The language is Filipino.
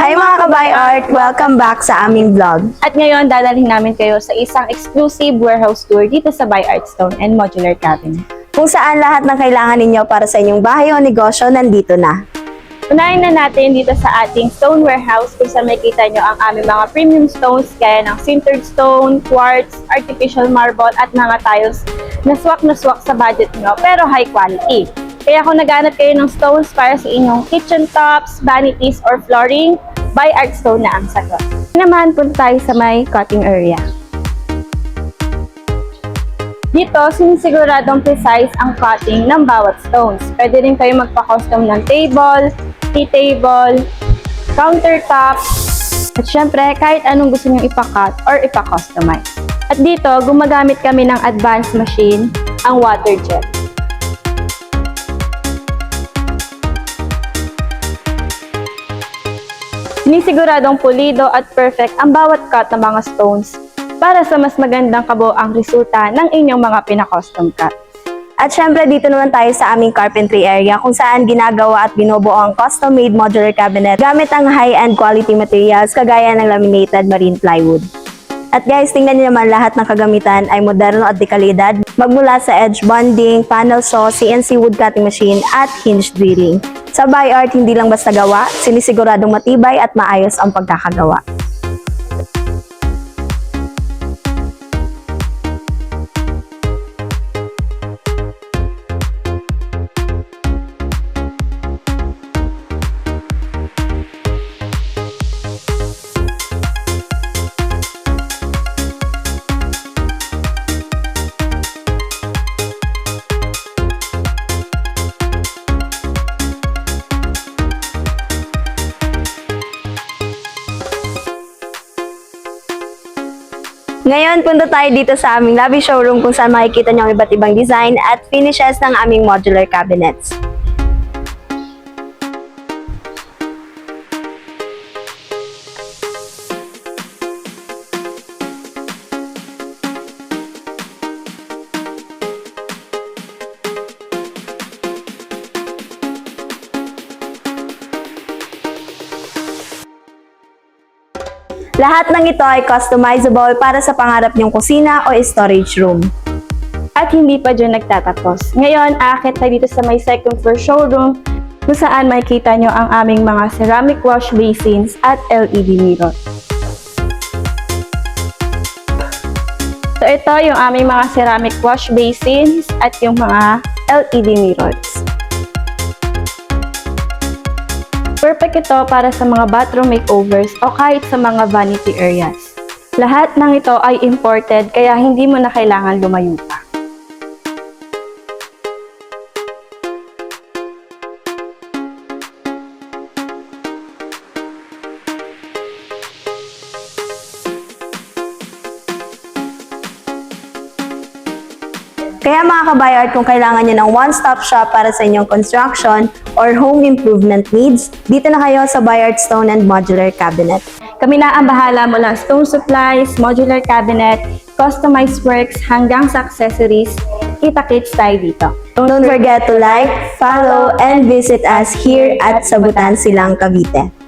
Hi mga kabay art! Welcome back sa aming vlog. At ngayon, dadalhin namin kayo sa isang exclusive warehouse tour dito sa By Art Stone and Modular Cabinet. Kung saan lahat ng kailangan ninyo para sa inyong bahay o negosyo nandito na. Unahin na natin dito sa ating stone warehouse kung saan makikita nyo ang aming mga premium stones gaya ng sintered stone, quartz, artificial marble at mga tiles na swak na swak sa budget nyo pero high quality. Kaya kung naghanap kayo ng stones para sa inyong kitchen tops, vanities, or flooring, By Art Stone na ang sagot. Naman, punta tayo sa may cutting area. Dito, sinisiguradong precise ang cutting ng bawat stones. Pwede rin kayo magpa-custom ng table, tea table, countertop, at syempre, kahit anong gusto nyo ipakat or ipa-customize. At dito, gumagamit kami ng advanced machine, ang water jet. Sinisiguradong pulido at perfect ang bawat cut ng mga stones para sa mas magandang kabuoang resulta ng inyong mga pinaka-custom cut. At syempre dito naman tayo sa aming carpentry area kung saan ginagawa at binubuo ang custom-made modular cabinet gamit ang high-end quality materials kagaya ng laminated marine plywood. At guys, tingnan niyo naman lahat ng kagamitan ay moderno at dekalidad magmula sa edge bonding, panel saw, CNC wood cutting machine at hinge drilling. Sa By Art, hindi lang basta gawa, sinisiguradong matibay at maayos ang pagkakagawa. Ngayon, punta tayo dito sa aming lobby showroom kung saan makikita niyo ang iba't ibang design at finishes ng aming modular cabinets. Lahat ng ito ay customizable para sa pangarap niyong kusina o storage room. At hindi pa dyan nagtatapos. Ngayon, aakit tayo dito sa may second floor showroom kung saan makikita nyo ang aming mga ceramic wash basins at LED mirror. So ito yung aming mga ceramic wash basins at yung mga LED mirrors. Perfect ito para sa mga bathroom makeovers o kahit sa mga vanity areas. Lahat ng ito ay imported kaya hindi mo na kailangan lumayo pa. Kaya mga kabayard, kung kailangan nyo ng one-stop shop para sa inyong construction or home improvement needs, dito na kayo sa Bayard Stone and Modular Cabinet. Kami na ang bahala mula stone supplies, modular cabinet, customized works hanggang sa accessories. Kita-kits tayo dito. Don't forget to like, follow, and visit us here at Sabutan Silang Cavite.